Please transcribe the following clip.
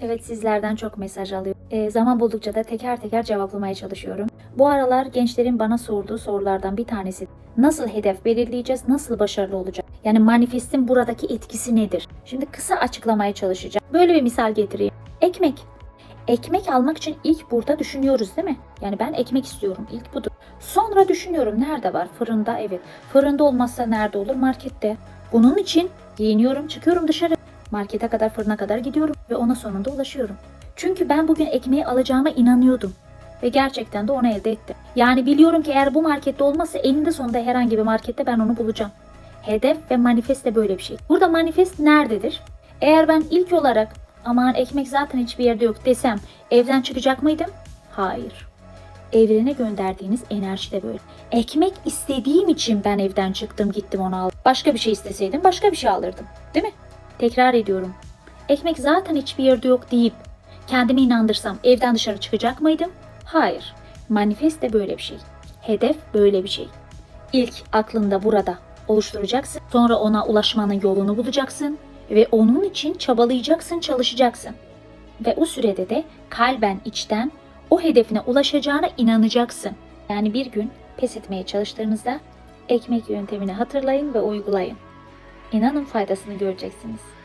Evet sizlerden çok mesaj alıyorum. Ee, zaman buldukça da teker teker cevaplamaya çalışıyorum. Bu aralar gençlerin bana sorduğu sorulardan bir tanesi nasıl hedef belirleyeceğiz, nasıl başarılı olacağız? Yani manifestin buradaki etkisi nedir? Şimdi kısa açıklamaya çalışacağım. Böyle bir misal getireyim. Ekmek. Ekmek almak için ilk burada düşünüyoruz değil mi? Yani ben ekmek istiyorum. İlk budur. Sonra düşünüyorum nerede var? Fırında evet. Fırında olmazsa nerede olur? Markette. Bunun için giyiniyorum, çıkıyorum dışarı. Markete kadar, fırına kadar gidiyorum ve ona sonunda ulaşıyorum. Çünkü ben bugün ekmeği alacağıma inanıyordum. Ve gerçekten de onu elde ettim. Yani biliyorum ki eğer bu markette olmazsa eninde sonunda herhangi bir markette ben onu bulacağım. Hedef ve manifest de böyle bir şey. Burada manifest nerededir? Eğer ben ilk olarak aman ekmek zaten hiçbir yerde yok desem evden çıkacak mıydım? Hayır. Evrene gönderdiğiniz enerji de böyle. Ekmek istediğim için ben evden çıktım gittim onu aldım. Başka bir şey isteseydim başka bir şey alırdım. Değil mi? Tekrar ediyorum. Ekmek zaten hiçbir yerde yok deyip kendimi inandırsam evden dışarı çıkacak mıydım? Hayır. Manifest de böyle bir şey. Hedef böyle bir şey. İlk aklında burada oluşturacaksın. Sonra ona ulaşmanın yolunu bulacaksın ve onun için çabalayacaksın, çalışacaksın. Ve o sürede de kalben içten o hedefine ulaşacağına inanacaksın. Yani bir gün pes etmeye çalıştığınızda ekmek yöntemini hatırlayın ve uygulayın. İnanın faydasını göreceksiniz.